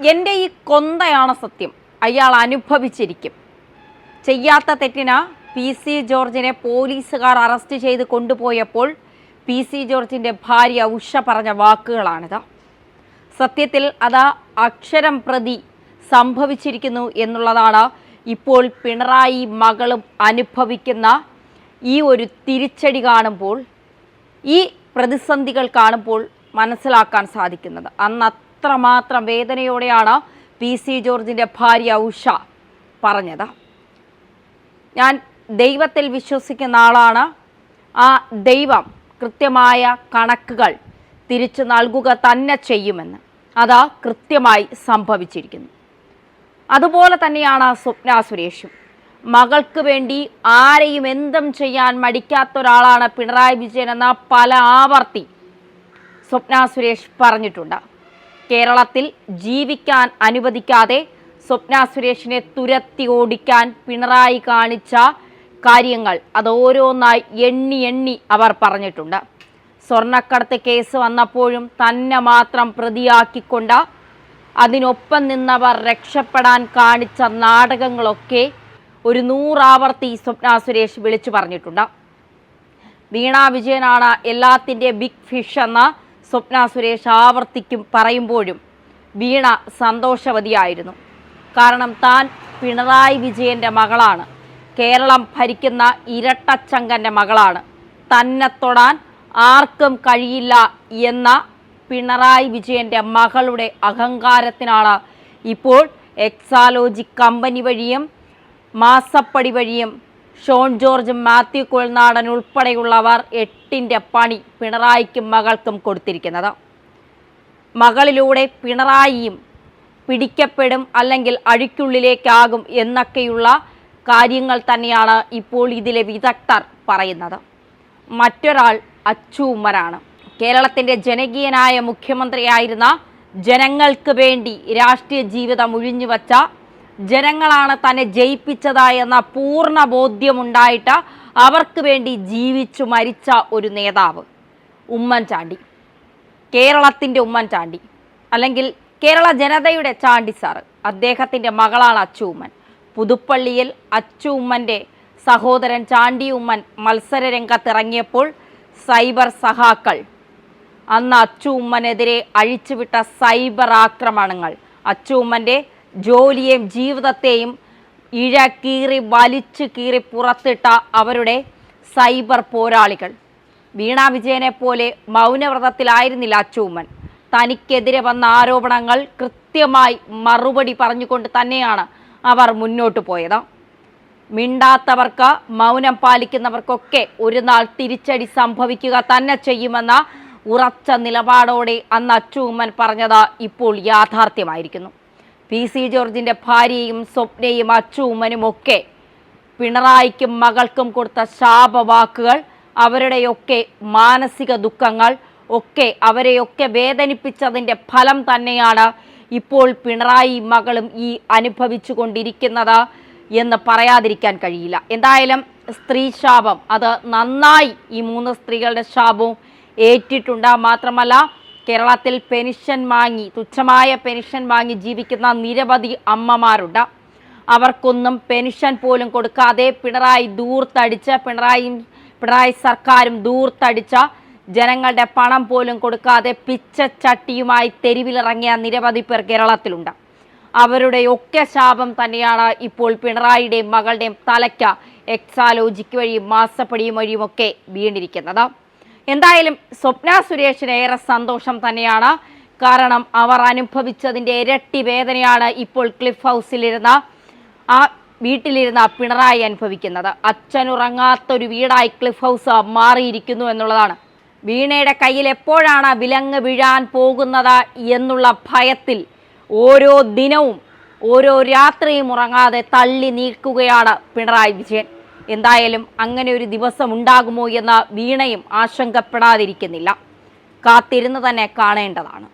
എന്റെ ഈ കൊന്തയാണ് സത്യം. അയാൾ അനുഭവിച്ചിരിക്കും. ചെയ്യാത്ത തെറ്റിന പി സി ജോർജിനെ പോലീസുകാർ അറസ്റ്റ് ചെയ്ത് കൊണ്ടുപോയപ്പോൾ പി സി ജോർജിന്റെ ഭാര്യ ഉഷ പറഞ്ഞ വാക്കുകളാണിത്. സത്യത്തിൽ അത് അക്ഷരം പ്രതി സംഭവിച്ചിരിക്കുന്നു എന്നുള്ളതാണ് ഇപ്പോൾ പിണറായി മകളും അനുഭവിക്കുന്ന ഈ ഒരു തിരിച്ചടി കാണുമ്പോൾ ഈ പ്രതിസന്ധികൾ കാണുമ്പോൾ മനസ്സിലാക്കാൻ സാധിക്കുന്നത്. അന്ന് അത്രമാത്രം വേദനയോടെയാണ് പി സി ജോർജിന്റെ ഭാര്യ ഉഷ പറഞ്ഞത്. ഞാൻ ദൈവത്തിൽ വിശ്വസിക്കുന്ന ആളാണ്. ആ ദൈവം കൃത്യമായ കണക്കുകൾ തിരിച്ചു നൽകുക തന്നെ ചെയ്യുമെന്ന്. അത് കൃത്യമായി സംഭവിച്ചിരിക്കുന്നു. അതുപോലെ തന്നെയാണ് സ്വപ്ന സുരേഷും. മകൾക്ക് വേണ്ടി ആരെയും എന്തും ചെയ്യാൻ മടിക്കാത്ത ഒരാളാണ് പിണറായി വിജയൻ എന്ന പല ആവർത്തി സ്വപ്ന സുരേഷ് പറഞ്ഞിട്ടുണ്ട്. കേരളത്തിൽ ജീവിക്കാൻ അനുവദിക്കാതെ സ്വപ്ന സുരേഷിനെ തുരത്തി ഓടിക്കാൻ പിണറായി കാണിച്ച കാര്യങ്ങൾ അതോരോന്നായി എണ്ണി എണ്ണി അവർ പറഞ്ഞിട്ടുണ്ട്. സ്വർണക്കടത്ത് കേസ് വന്നപ്പോഴും തന്നെ മാത്രം പ്രതിയാക്കിക്കൊണ്ട് അതിനൊപ്പം നിന്നവർ രക്ഷപ്പെടാൻ കാണിച്ച നാടകങ്ങളൊക്കെ ഒരു നൂറാവർത്തി സ്വപ്ന സുരേഷ് വിളിച്ചു പറഞ്ഞിട്ടുണ്ട്. വീണാ വിജയനാണ് എല്ലാത്തിന്റെ ബിഗ് ഫിഷ് എന്ന സ്വപ്ന സുരേഷ് ആവർത്തിക്കും പറയുമ്പോഴും വീണ സന്തോഷവതിയായിരുന്നു. കാരണം താൻ പിണറായി വിജയന്റെ മകളാണ്. കേരളം ഭരിക്കുന്ന ഇരട്ടച്ചങ്കന്റെ മകളാണ്. തന്നെ തൊടാൻ ആർക്കും കഴിയില്ല എന്ന പിണറായി വിജയന്റെ മകളുടെ അഹങ്കാരത്തിനാണ് ഇപ്പോൾ എക്സാലോജി കമ്പനി വഴിയും മാസപ്പടി വഴിയും ഷോൺ ജോർജ് മാത്യു കുഴൽനാടൻ ഉൾപ്പെടെയുള്ളവർ എട്ടിന്റെ പണി പിണറായിക്കും മകൾക്കും കൊടുത്തിരിക്കുന്നത്. മകളിലൂടെ പിണറായിയും പിടിക്കപ്പെടും അല്ലെങ്കിൽ അഴിക്കുള്ളിലേക്കാകും എന്നൊക്കെയുള്ള കാര്യങ്ങൾ തന്നെയാണ് ഇപ്പോൾ ഇതിലെ വിദഗ്ധർ പറയുന്നത്. മറ്റൊരാൾ അച്ചു ഉമ്മറാണ് കേരളത്തിന്റെ ജനകീയനായ മുഖ്യമന്ത്രിയായിരുന്ന ജനങ്ങൾക്ക് വേണ്ടി രാഷ്ട്രീയ ജീവിതം ഒഴിഞ്ഞുവച്ച ജനങ്ങളാണ് തന്നെ ജയിപ്പിച്ചതായെന്ന പൂർണ ബോധ്യമുണ്ടായിട്ട് അവർക്ക് വേണ്ടി ജീവിച്ചു മരിച്ച ഒരു നേതാവ് ഉമ്മൻചാണ്ടി. കേരളത്തിന്റെ ഉമ്മൻചാണ്ടി. അല്ലെങ്കിൽ കേരള ജനതയുടെ ചാണ്ടി സാറ് അദ്ദേഹത്തിന്റെ മകളാണ് അച്ചു ഉമ്മൻ. പുതുപ്പള്ളിയിൽ അച്ചു ഉമ്മന്റെ സഹോദരൻ ചാണ്ടി ഉമ്മൻ മത്സര രംഗത്തിറങ്ങിയപ്പോൾ സൈബർ സഹാക്കൾ അന്ന് അച്ചു ഉമ്മനെതിരെ അഴിച്ചുവിട്ട സൈബർ ആക്രമണങ്ങൾ. അച്ചു ഉമ്മന്റെ ജോലിയെയും ജീവിതത്തെയും ഇഴ കീറി വലിച്ചു കീറി പുറത്തിട്ട അവരുടെ സൈബർ പോരാളികൾ. വീണാ വിജയനെ പോലെ മൗനവ്രതത്തിലായിരുന്നില്ല അച്ചൂമ്മൻ. തനിക്കെതിരെ വന്ന ആരോപണങ്ങൾ കൃത്യമായി മറുപടി പറഞ്ഞുകൊണ്ട് തന്നെയാണ് അവർ മുന്നോട്ട് പോയത്. മിണ്ടാത്തവർക്ക് മൗനം പാലിക്കുന്നവർക്കൊക്കെ ഒരു നാൾ തിരിച്ചടി സംഭവിക്കുക തന്നെ ചെയ്യുമെന്ന ഉറച്ച നിലപാടോടെ അന്ന് അച്ചൂമ്മൻ പറഞ്ഞത് ഇപ്പോൾ യാഥാർത്ഥ്യമായിരിക്കുന്നു. പി സി ജോർജിന്റെ ഭാര്യയും സ്വപ്നയും അച്ചുമ്മനും ഒക്കെ പിണറായിക്കും മകൾക്കും കൊടുത്ത ശാപവാക്കുകൾ അവരുടെയൊക്കെ മാനസിക ദുഃഖങ്ങൾ ഒക്കെ അവരെയൊക്കെ വേദനിപ്പിച്ചതിന്റെ ഫലം തന്നെയാണ് ഇപ്പോൾ പിണറായി മകളും ഈ അനുഭവിച്ചു കൊണ്ടിരിക്കുന്നത് എന്ന് പറയാതിരിക്കാൻ കഴിയില്ല. എന്തായാലും സ്ത്രീ ശാപം അത് നന്നായി ഈ മൂന്ന് സ്ത്രീകളുടെ ശാപവും ഏറ്റിട്ടുണ്ട്. മാത്രമല്ല കേരളത്തിൽ പെൻഷൻ വാങ്ങി തുച്ഛമായ പെൻഷൻ വാങ്ങി ജീവിക്കുന്ന നിരവധി അമ്മമാരുണ്ട്. അവർക്കൊന്നും പെൻഷൻ പോലും കൊടുക്കാതെ പിണറായി ദൂർത്തടിച്ച് പിണറായി പിണറായി സർക്കാരും ദൂർത്തടിച്ച ജനങ്ങളുടെ പണം പോലും കൊടുക്കാതെ പിച്ചച്ചട്ടിയുമായി തെരുവിലിറങ്ങിയ നിരവധി പേർ കേരളത്തിലുണ്ട്. അവരുടെ അവരുടെയൊക്കെ ശാപം തന്നെയാണ് ഇപ്പോൾ പിണറായിയുടെയും മകളുടെയും തലയ്ക്ക് എക്സാലോജിക്ക് വഴിയും മാസപ്പടിയും വഴിയുമൊക്കെ വീണിരിക്കുന്നത്. എന്തായാലും സ്വപ്ന സുരേഷിന് ഏറെ സന്തോഷം തന്നെയാണ്. കാരണം അവർ അനുഭവിച്ചതിന്റെ ഇരട്ടി വേദനയാണ് ഇപ്പോൾ ക്ലിഫ് ഹൗസിലിരുന്ന ആ വീട്ടിലിരുന്ന പിണറായി അനുഭവിക്കുന്നത്. അച്ഛനുറങ്ങാത്തൊരു വീടായി ക്ലിഫ് ഹൗസ് മാറിയിരിക്കുന്നു എന്നുള്ളതാണ്. വീണയുടെ കയ്യിൽ എപ്പോഴാണ് വിലങ്ങ് വീഴാൻ പോകുന്നത് എന്നുള്ള ഭയത്തിൽ ഓരോ ദിനവും ഓരോ രാത്രിയും ഉറങ്ങാതെ തള്ളി നീക്കുകയാണ് പിണറായി വിജയൻ. എന്തായാലും അങ്ങനെ ഒരു ദിവസം ഉണ്ടാകുമോ എന്ന വീണയും ആശങ്കപ്പെടാതിരിക്കുന്നില്ല. കാത്തിരുന്ന് തന്നെ കാണേണ്ടതാണ്.